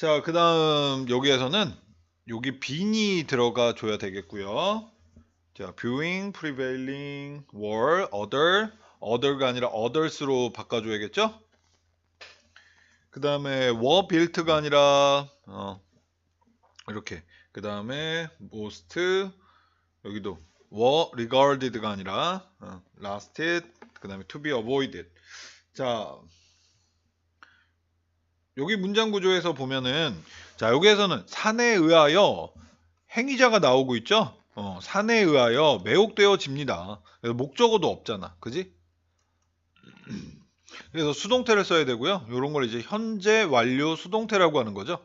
자, 그 다음 여기에서는 여기 빈이 들어가 줘야 되겠고요. 자, viewing, prevailing, were, other, other가 아니라 others로 바꿔줘야겠죠? 그 다음에 were built가 아니라 어, 이렇게 그 다음에 most 여기도 were regarded가 아니라 어, lasted 그 다음에 to be avoided 자 여기 문장 구조에서 보면은 자 여기에서는 산에 의하여 행위자가 나오고 있죠? 어, 산에 의하여 매혹되어집니다. 목적어도 없잖아. 그지? 그래서 수동태를 써야 되고요. 이런 걸 이제 현재 완료 수동태라고 하는 거죠.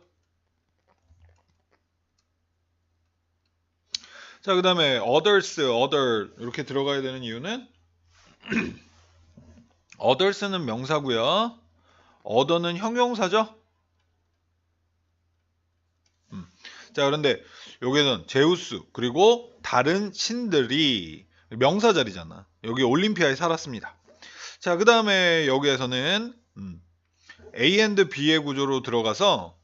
자, 그 다음에 others, other 이렇게 들어가야 되는 이유는 others는 명사고요. Other는 형용사죠. 음. 자, 그런데 여기는 제우스 그리고 다른 신들이 명사 자리잖아. 여기 올림피아에 살았습니다. 자, 그 다음에 여기에서는 음, A and B의 구조로 들어가서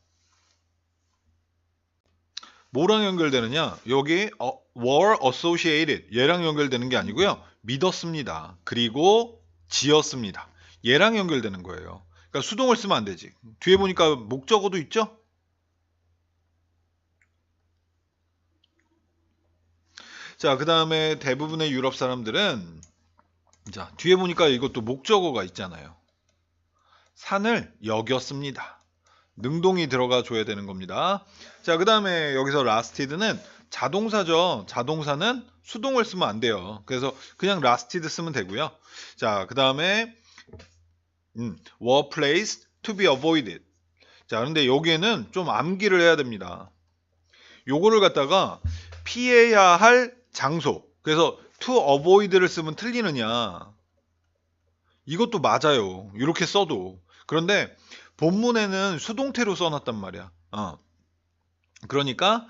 뭐랑 연결되느냐? 여기 어, were associated 얘랑 연결되는 게 아니고요. 믿었습니다. 그리고 지었습니다. 얘랑 연결되는 거예요. 그러니까 수동을 쓰면 안 되지. 뒤에 보니까 목적어도 있죠? 자, 그 다음에 대부분의 유럽 사람들은 자, 뒤에 보니까 이것도 목적어가 있잖아요. 산을 여겼습니다. 능동이 들어가 줘야 되는 겁니다. 자, 그 다음에 여기서 lasted는 자동사죠. 자동사는 수동을 쓰면 안 돼요. 그래서 그냥 lasted 쓰면 되고요. 자, 그 다음에 음, were placed to be avoided. 자, 그런데 여기에는 좀 암기를 해야 됩니다. 요거를 갖다가 피해야 할 장소. 그래서 to avoid를 쓰면 틀리느냐? 이것도 맞아요. 이렇게 써도. 그런데 본문에는 수동태로 써놨단 말이야. 어. 그러니까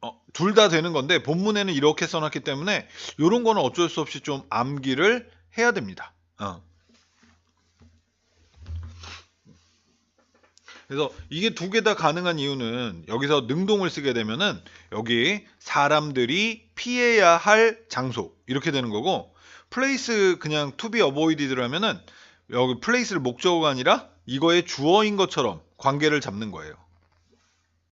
어, 둘 다 되는 건데 본문에는 이렇게 써놨기 때문에 이런 거는 어쩔 수 없이 좀 암기를 해야 됩니다. 어. 그래서 이게 두 개 다 가능한 이유는 여기서 능동을 쓰게 되면은 여기 사람들이 피해야 할 장소 이렇게 되는 거고 place 그냥 to be avoided라면은 여기 place를 목적어가 아니라 이거의 주어인 것처럼 관계를 잡는 거예요.